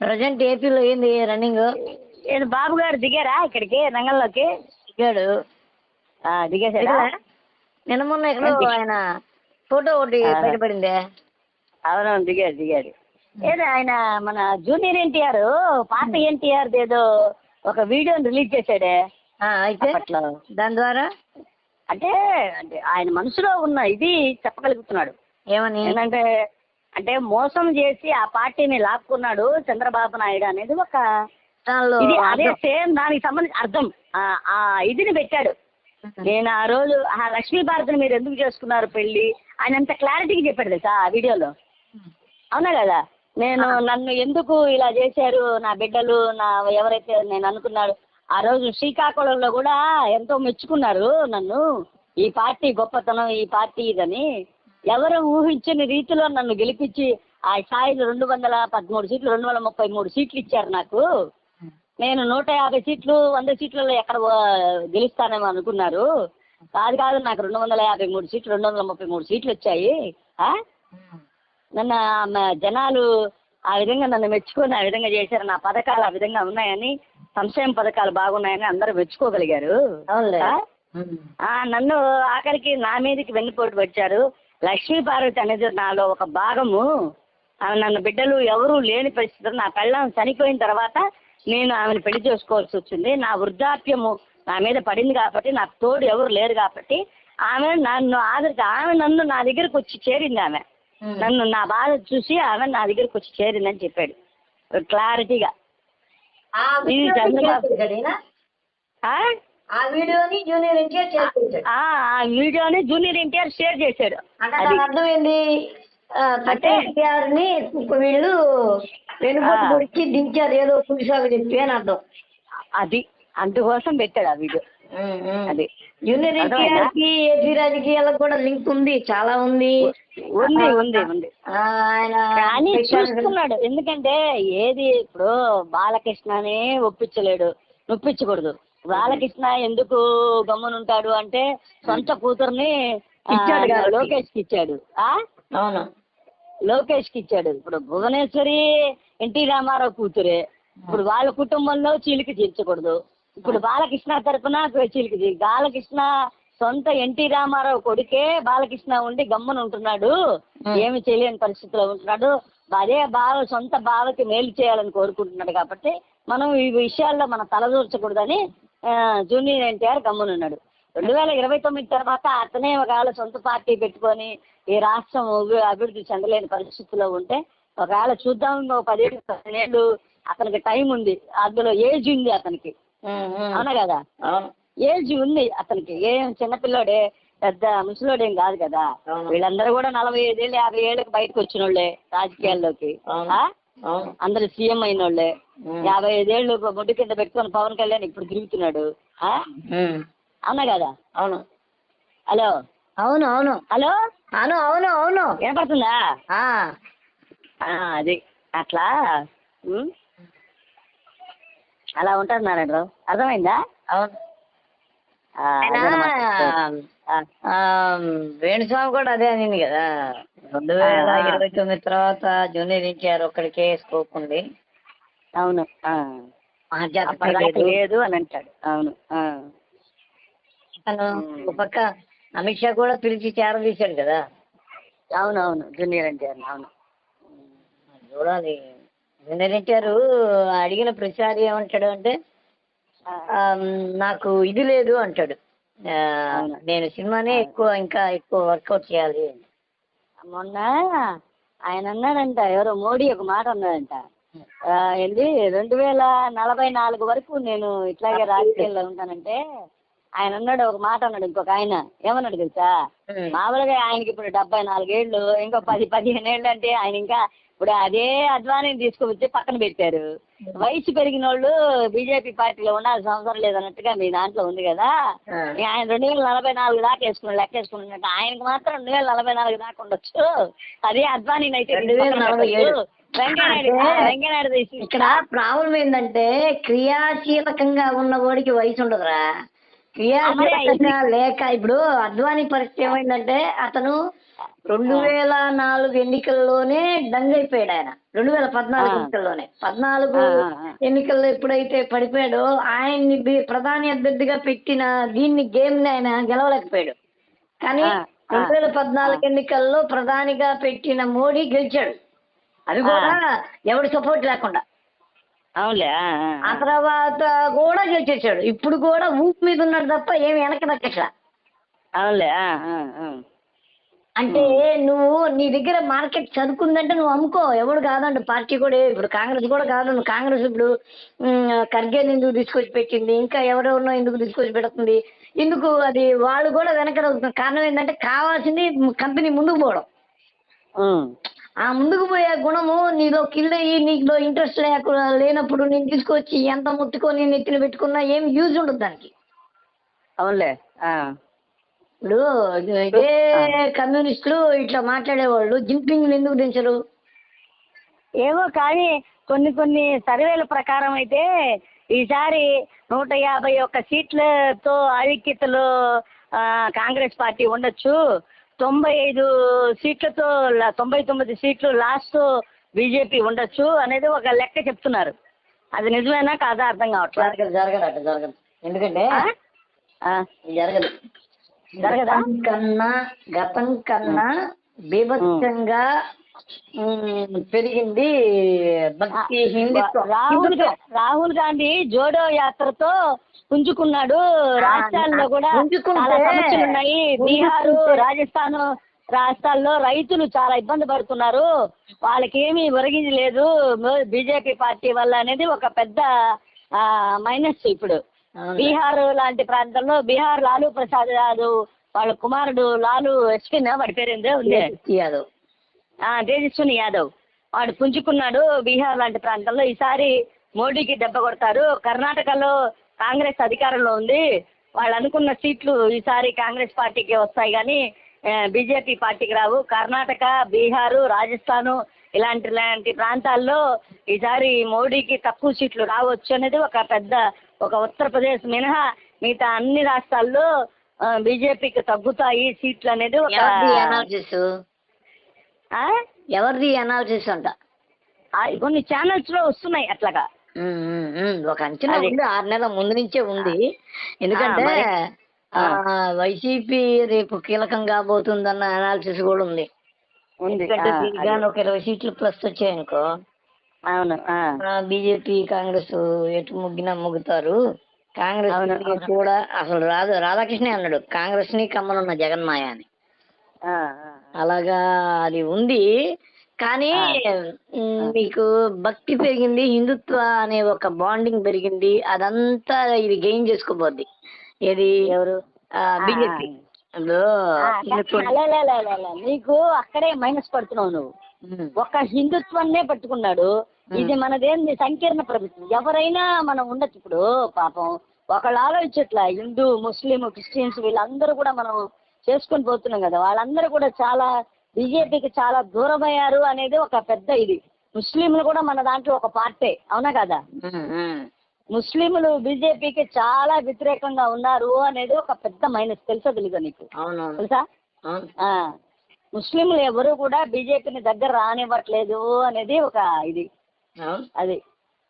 Present ఏపీలో ఏంది running? ఏది బాబు గారు దిగారా ఇక్కడికి రంగంలోకి? దిగాడు. ఆ, దిగేశాడా? నిన్న మొన్న ఎక్కడో ఆయన ఫోటో ఒకటి. బయటపడిందే అవునవును దిగాడు దిగాడు. ఏదో ఆయన మన జూనియర్ ఎన్టీఆర్ పాత ఎన్టీఆర్ ఏదో ఒక వీడియోని రిలీజ్ చేశాడే. అయితే దాని ద్వారా? అంటే అంటే ఆయన మనసులో ఉన్న ఇది చెప్పగలుగుతున్నాడు. ఏమని? ఏంటంటే అంటే మోసం చేసి ఆ పార్టీని లాక్కున్నాడు చంద్రబాబు నాయుడు అనేది ఒక ఇది అదే. సేమ్ దానికి సంబంధించి అర్థం. ఆ ఆ ఇదిని పెట్టాడు. నేను ఆ రోజు ఆ లక్ష్మీ భారతిని మీరు ఎందుకు చేసుకున్నారు పెళ్ళి ఆయన అంత క్లారిటీగా చెప్పాడు తెలుసా ఆ వీడియోలో? అవునా కదా? నేను నన్ను ఎందుకు ఇలా చేశారు నా బిడ్డలు నా ఎవరైతే నేను అనుకున్నాడు ఆ రోజు శ్రీకాకుళంలో కూడా ఎంతో మెచ్చుకున్నారు నన్ను. ఈ పార్టీ గొప్పతనం ఈ పార్టీ ఇదని. ఎవరు ఊహించని రీతిలో నన్ను గెలిపించి ఆ స్థాయిలో రెండు వందల పదమూడు సీట్లు రెండు వందల ముప్పై మూడు సీట్లు ఇచ్చారు నాకు. నేను నూట యాభై సీట్లు వంద సీట్లలో ఎక్కడ గెలుస్తానేమో అనుకున్నారు. కాదు కాదు నాకు రెండు వందల యాభై మూడు సీట్లు రెండు వందల ముప్పై మూడు సీట్లు వచ్చాయి? నన్ను జనాలు ఆ విధంగా నన్ను మెచ్చుకొని ఆ విధంగా చేశారు. నా పథకాలు ఆ విధంగా ఉన్నాయని సంక్షేమ పథకాలు బాగున్నాయని అందరూ మెచ్చుకోగలిగారు. నన్ను ఆఖరికి నా మీదకి వెన్నుపోటు వచ్చారు లక్ష్మీ పార్వతి అనేది నాలో ఒక భాగము. ఆమె నన్ను బిడ్డలు ఎవరూ లేని పరిస్థితులు నా పెళ్ళం చనిపోయిన తర్వాత నేను ఆమెను పెళ్ళి చేసుకోవాల్సి వచ్చింది. నా వృద్ధాప్యము నా మీద పడింది కాబట్టి నాకు తోడు ఎవరు లేరు కాబట్టి ఆమె నన్ను ఆదరించి ఆమె నన్ను నా దగ్గరకు వచ్చి చేరింది ఆమె. నన్ను నా బాధ చూసి ఆమె నా దగ్గరకు వచ్చి చేరిందని చెప్పాడు. క్లారిటీగా. చంద్రబాబు-? ఆ? వీడియోని జూనియర్ ఎన్టీఆర్ చేర్పించాడు ఆ ఆ వీడియోని జూనియర్ ఎన్టీఆర్ షేర్ చేశాడు. అంటే అది దాని అర్థం ఏంది అంటే- ఎన్టీఆర్ని వీళ్ళు వెనుకొట్టు ఆ. పొడిచి దించారు ఏదో పులిసాగు చెప్పి అని అర్థం. అది అందుకోసం పెట్టాడు ఆ వీడియో. అది జూనియర్? ఎన్టీఆర్కి ఏపీ రాజకీయాలకు కూడా లింక్ ఉంది చాలా ఉంది. ఉంది ఉంది ఉంది. కానీ చూస్తున్నాడు ఎందుకంటే ఏది ఇప్పుడు బాలకృష్ణని ఒప్పించలేడు నొప్పించకూడదు. బాలకృష్ణ ఎందుకు గమ్మునుంటాడు అంటే సొంత కూతుర్ని. లోకేష్కి ఇచ్చాడు. ఆ? అవును. లోకేష్కి ఇచ్చాడు. ఇప్పుడు భువనేశ్వరి ఎన్టీ రామారావు కూతురే. ఇప్పుడు వాళ్ళ కుటుంబంలో చీలిక తీర్చకూడదు ఇప్పుడు బాలకృష్ణ తరపున చీలిక బాలకృష్ణ సొంత ఎన్టీ రామారావు కొడుకే బాలకృష్ణ ఉండి గమ్మున ఉంటున్నాడు. ఏమి చేయలేని పరిస్థితిలో ఉంటున్నాడు. అదే బావ సొంత బావకి మేలు చేయాలని కోరుకుంటున్నాడు కాబట్టి మనం ఈ విషయాల్లో మనం తలదూర్చకూడదని జూనియర్ ఎన్టీఆర్ గమ్మునున్నాడు. రెండు వేల ఇరవై తొమ్మిది తర్వాత అతనే ఒకవేళ సొంత పార్టీ పెట్టుకొని ఈ రాష్ట్రం అభి- అభివృద్ధి చెందలేని పరిస్థితిలో ఉంటే ఒకవేళ చూద్దాం పదిహేడు పదిహేను అతనికి టైం ఉంది. అందులో ఏజ్ ఉంది అతనికి. అవునా కదా? ఏజ్ ఉంది అతనికి. ఏం చిన్నపిల్లోడే పెద్ద ముసలోడేం కాదు కదా. వీళ్ళందరూ కూడా నలభై ఐదేళ్ళు యాభై ఏళ్ళకి బయటకు వచ్చిన వాళ్ళే రాజకీయాల్లోకి అందరూ సీఎం అయిన వాళ్ళే. యాభై ఐదేళ్ళు ముడ్డు కింద పెట్టుకొని పవన్ కళ్యాణ్ ఇప్పుడు తిరుగుతున్నాడు. అవునా కదా? అవును. హలో? అవును అవును. హలో? అవును అవును అవును. వినపడుతుందా? ఆ, ఆ, అది. అట్లా. అలా ఉంటుంది నారాయణ అర్థమైందా? అవును. వేణుస్వామి కూడా అదే అనింది కదా. రెండు వేల. ఇరవై తొమ్మిది తర్వాత జూనియర్ ఎన్టీఆర్ ఒక్కడికే స్కోప్ ఉంది అవును లేదు. అని అంటాడు. అవును. అతను ఒక పక్క అమిత్ షా కూడా పిలిచి చేరదీశాడు కదా. అవును అవును జూనియర్ ఎన్టీఆర్ అవును. చూడాలి. జూనియర్ ఎన్టీఆర్ అడిగిన ప్రతిసారి ఏమంటాడు అంటే నాకు ఇది లేదు అంటాడు. నేను సినిమానే ఎక్కువ ఇంకా ఎక్కువ వర్కౌట్ చేయాలి. మొన్న ఆయన అన్నాడంట ఎవరో మోడీ ఒక మాట అన్నాడంట. ఏంది రెండు వేల నలభై నాలుగు వరకు నేను ఇట్లాగే రాజకీయాల్లో ఉంటానంటే ఆయన అన్నాడు ఒక మాట అన్నాడు ఇంకొక ఆయన. ఏమన్నాడు తెలుసా. మామూలుగా ఆయనకి ఇప్పుడు డెబ్బై నాలుగేళ్ళు ఇంకో పది పదిహేను ఏళ్ళు అంటే ఆయన ఇంకా ఇప్పుడు అదే అద్వానీని తీసుకువచ్చి పక్కన పెట్టారు. వయసు పెరిగిన వాళ్ళు బీజేపీ పార్టీలో ఉండాల్సిన అవసరం లేదన్నట్టుగా మీ దాంట్లో ఉంది కదా. ఆయన రెండు వేల నలభై నాలుగు దాకా వేసుకుని లెక్క వేసుకున్నట్టు ఆయనకి మాత్రం రెండు వేల నలభై నాలుగు దాకా ఉండొచ్చు. అదే అద్వానీ అయితే రెండు వేల నలభై ఏడు. ఇక్కడ ప్రాబ్లం ఏంటంటే క్రియాశీలకంగా ఉన్న వాడికి వయసు ఉండదురా. లేక ఇప్పుడు అద్వానీ పరిస్థితి ఏమైందంటే అతను రెండు వేల నాలుగు ఎన్నికల్లోనే డంగ్ అయిపోయాడు ఆయన. రెండు వేల పద్నాలుగు. ఎన్నికల్లోనే. పద్నాలుగు. ఎన్నికల్లో ఎప్పుడైతే పడిపోయాడో ఆయన్ని ప్రధాని అభ్యర్థిగా పెట్టిన దీన్ని గేమ్ని ఆయన గెలవలేకపోయాడు. కానీ. రెండు వేల పద్నాలుగు ఎన్నికల్లో ప్రధానిగా పెట్టిన మోడీ గెలిచాడు. అది కూడా ఎవడి సపోర్ట్ లేకుండా. అవునులే ఆ. తర్వాత కూడా గెలిచేసాడు ఇప్పుడు కూడా ఊపు మీద ఉన్నాడు తప్ప ఏమి వెనక్కి దక్కట్లా అవునులే. అంటే నువ్వు నీ దగ్గర మార్కెట్ సరుకుందంటే నువ్వు అమ్ముకో. ఎవడు కాదండి పార్టీ కూడా ఇప్పుడు కాంగ్రెస్ కూడా కాదు. కాంగ్రెస్ ఇప్పుడు ఉమ్, ఖర్గేని ఎందుకు తీసుకొచ్చి పెట్టింది? ఇంకా ఎవరెవరినో ఎందుకు తీసుకొచ్చి పెడుతుంది? ఎందుకు అది వాళ్ళు కూడా వెనక కారణం ఏంటంటే కావాల్సింది కంపెనీ ముందుకు పోవడం. ఆ. ముందుకు పోయే గుణము నీలో కిల్ అయ్యి నీలో ఇంట్రెస్ట్ లేక లేనప్పుడు నేను తీసుకొచ్చి ఎంత ముట్టుకొని నెత్తిన పెట్టుకున్నా ఏం యూజ్ ఉండదు దానికి. అవునులే ఆ. ఇప్పుడు ఇదే కమ్యూనిస్టులు ఇట్లా మాట్లాడేవాళ్ళు జింపింగ్ ఎందుకు దించరు? ఏమో కానీ కొన్ని కొన్ని సర్వేల ప్రకారం అయితే ఈసారి నూట యాభై ఒక్క సీట్లతో ఆధిక్యతలో ఆ, కాంగ్రెస్ పార్టీ ఉండొచ్చు. తొంభై ఐదు సీట్లతో తొంభై తొమ్మిది సీట్లు లాస్ట్ బీజేపీ ఉండొచ్చు అనేది ఒక లెక్క చెప్తున్నారు. అది నిజమేనా కాదా అర్థం కావట్లేదు జరగదు జరగదు అట్ట జరగదు. ఎందుకంటే జరగదు. జరగదా? కన్నా గతం కన్నా బీభత్సంగా పెరిగింది. భక్తి హిందుత్వం. రాహుల్ రాహుల్ గాంధీ జోడో యాత్రతో పుంజుకున్నాడు. రాష్ట్రాల్లో కూడా పుంజుకుంటే- చాలా సమస్యలు ఉన్నాయి బీహారు రాజస్థాన్ రాష్ట్రాల్లో రైతులు చాలా ఇబ్బంది పడుతున్నారు. వాళ్ళకి ఏమీ ఒరిగింది లేదు. బీజేపీ పార్టీ వల్ల అనేది ఒక పెద్ద మైనస్ ఇప్పుడు. బీహార్ లాంటి ప్రాంతంలో బీహార్ లాలూ ప్రసాద్ యాదవ్ వాళ్ళ కుమారుడు లాలు ఎస్పిన్ వాడి పేరేందో ఉంది. యాదవ్. తేజస్విని యాదవ్. వాడు పుంజుకున్నాడు బీహార్ లాంటి ప్రాంతంలో. ఈసారి మోడీకి దెబ్బ కొడతారు. కర్ణాటకలో కాంగ్రెస్ అధికారంలో ఉంది. వాళ్ళు అనుకున్న సీట్లు ఈసారి కాంగ్రెస్ పార్టీకి వస్తాయి కానీ బీజేపీ పార్టీకి రావు. కర్ణాటక బీహారు రాజస్థాను ఇలాంటి లాంటి ప్రాంతాల్లో ఈసారి మోడీకి తక్కువ సీట్లు రావచ్చు అనేది ఒక పెద్ద ఒక ఉత్తరప్రదేశ్ మినహా మిగతా అన్ని రాష్ట్రాల్లో బీజేపీకి తగ్గుతాయి సీట్లు అనేది ఒక ఎవరిది అనాలిసిస్ అంట? కొన్ని ఛానల్స్లో వస్తున్నాయి అట్లాగా. ఒక అంచనా. ఉంది ఆరు నెలల ముందు నుంచే ఉంది. ఎందుకంటే వైసీపీ రేపు కీలకం కాబోతుందన్న అనాలిసిస్ కూడా ఉంది. ఎందుకంటే ఒక ఇరవై సీట్లు ప్లస్ వచ్చాయనుకో. అవును. బీజేపీ కాంగ్రెస్ ఎటు ముగ్గినా ముగ్గుతారు. కాంగ్రెస్. కూడా అసలు రాదు. రాధాకృష్ణ అన్నాడు కాంగ్రెస్ని కమ్మనున్న జగన్మాయ అని. అలాగా అది ఉంది. కానీ మీకు భక్తి పెరిగింది హిందుత్వ అనే ఒక బాండింగ్ పెరిగింది అదంతా ఇది గెయిన్ చేసుకోబోద్ది. ఏది? ఎవరు? బీజేపీ. ఆ, లే, లే, లే, లే, లే. నీకు అక్కడే మైనస్ పడుతున్నావు నువ్వు. ఒక హిందుత్వాన్నే పట్టుకున్నాడు. ఇది మనదేంది? సంకీర్ణ ప్రభుత్వం. ఎవరైనా మనం ఉండొచ్చు ఇప్పుడు పాపం. ఒకళ్ళు ఆలోచించట్లా హిందూ ముస్లిం క్రిస్టియన్స్ వీళ్ళందరూ కూడా మనం చేసుకొని పోతున్నాం కదా. వాళ్ళందరూ కూడా చాలా బీజేపీకి చాలా దూరమయ్యారు అనేది ఒక పెద్ద ఇది. ముస్లింలు కూడా మన దాంట్లో ఒక పార్టే అవునా కదా? ముస్లింలు బీజేపీకి చాలా వ్యతిరేకంగా ఉన్నారు అనేది ఒక పెద్ద మైనస్. తెలుసా తెలీదా నీకు? తెలుసా? ముస్లింలు ఎవరు కూడా బీజేపీని దగ్గర రానివ్వట్లేదు అనేది ఒక ఇది. అది.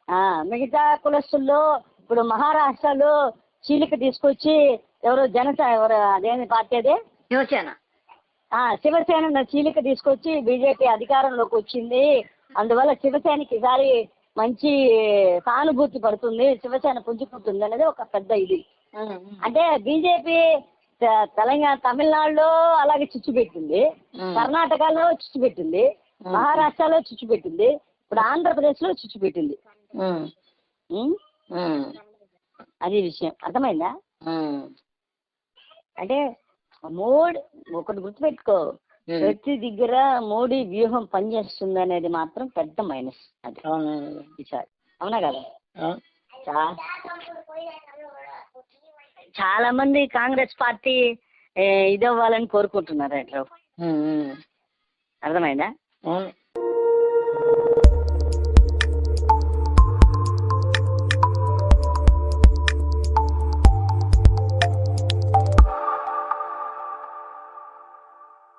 ఆ మిగతా కులస్తుల్లో ఇప్పుడు మహారాష్ట్రలో చీలిక తీసుకొచ్చి ఎవరు జనత ఎవరు అదేమి పార్టీ అదే? శివసేన ఆ శివసేన చీలిక తీసుకొచ్చి బీజేపీ అధికారంలోకి వచ్చింది. అందువల్ల శివసేనకి ఈసారి మంచి సానుభూతి పడుతుంది శివసేన పుంజుకుంటుంది అనేది ఒక పెద్ద ఇది. అంటే బీజేపీ తెలంగాణ తమిళనాడులో అలాగే చిచ్చు పెట్టింది. కర్ణాటకలో చిచ్చు పెట్టింది. మహారాష్ట్రలో చిచ్చు పెట్టింది ఇప్పుడు ఆంధ్రప్రదేశ్లో చిచ్చు పెట్టింది అది విషయం. అర్థమైందా? అంటే మోడీ ఒకటి గుర్తుపెట్టుకో. ప్రతి దగ్గర మోడీ వ్యూహం పనిచేస్తుంది అనేది మాత్రం పెద్ద మైనస్ అది. అవును? ఈసారి అవునా కదా? చాలా మంది కాంగ్రెస్ పార్టీ ఏ, ఇదవ్వాలని కోరుకుంటున్నారు అట్లా. అర్థమైందా?